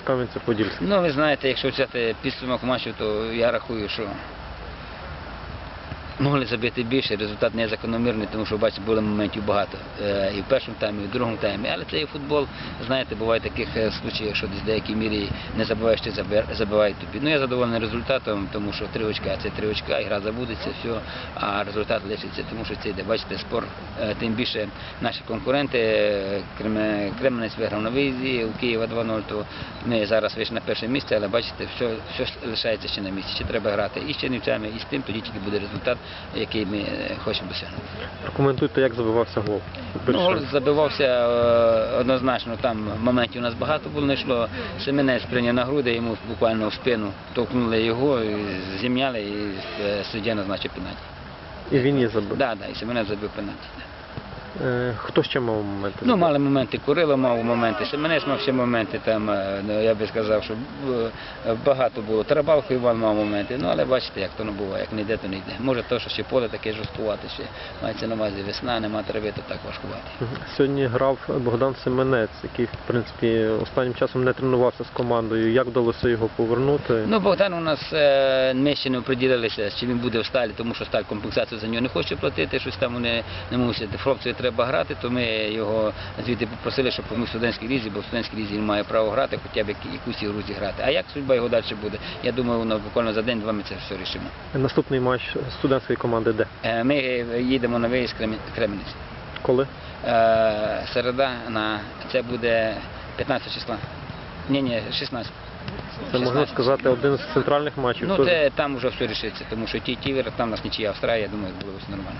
з Кам'янця-Подільським? Ну, ви знаєте, якщо взяти підсумок матчу, то я рахую, що могли забити більше, результат не закономірний, тому що бачите, було моментів багато. Е, І в першому таймі, і в другому таймі. Але це є футбол, знаєте, буває таких е, случаїв, що десь в деякій мірі не забуваєш, заби- забивають тобі. Ну я задоволений результатом, тому що три очка це три очка, і гра забудеться, все, а результат лишиться, тому що це йде. Бачите, спор, е, тим більше наші конкуренти, Креме- Кременець виграв на виїзді, у Києва 2-0, то ми зараз вийшли на перше місце, але бачите, все, все лишається ще на місці. Ще треба грати і з Чернівцями, і з тим, тоді тільки буде результат, який ми е, хочемо досягнути. Прокоментуйте, як забивався гол. Ну, гол забивався е, однозначно, там моментів у нас багато було, не йшло. Семенець прийняв на груди, йому буквально в спину толкнули його, і зім'яли і е, суддя назначив пенальті. І він її забив. Да, да, і Семенець забив пенальті. Е, Хто ще мав моменти? Ну, мали моменти, Курило мав моменти, Семенець мав ще моменти, там, е, ну, я би сказав, що е, багато було. Тарабалко Іван мав моменти, ну але бачите, як то не буває, як не йде, то не йде. Може, то, що ще поле таке жорсткувати, ще мається на увазі весна, нема трави, то так важкувати. Сьогодні грав Богдан Семенець, який, в принципі, останнім часом не тренувався з командою. Як вдалося його повернути? Ну, Богдан у нас ми ще не оприділилися, чи він буде в сталі, тому що сталь компенсацію за нього не хоче платити, щось там вони не мусять. Треба грати, то ми його звідти попросили, щоб поміг в студентській лізі, бо в студентській лізі він має право грати, хоча б як- якусь ігру зіграти. А як судьба його далі буде? Я думаю, воно буквально за день-два ми це все рішимо. Наступний матч студентської команди де? Е, Ми їдемо на виїзд Кремі- Кременець. Коли? Е, Середа на це буде 15 числа. Ні, ні, 16. Це можна сказати один з центральних матчів. Ну, це там вже все рішиться, тому що ті тівер, там у нас нічия Австралія, я думаю, було все нормально.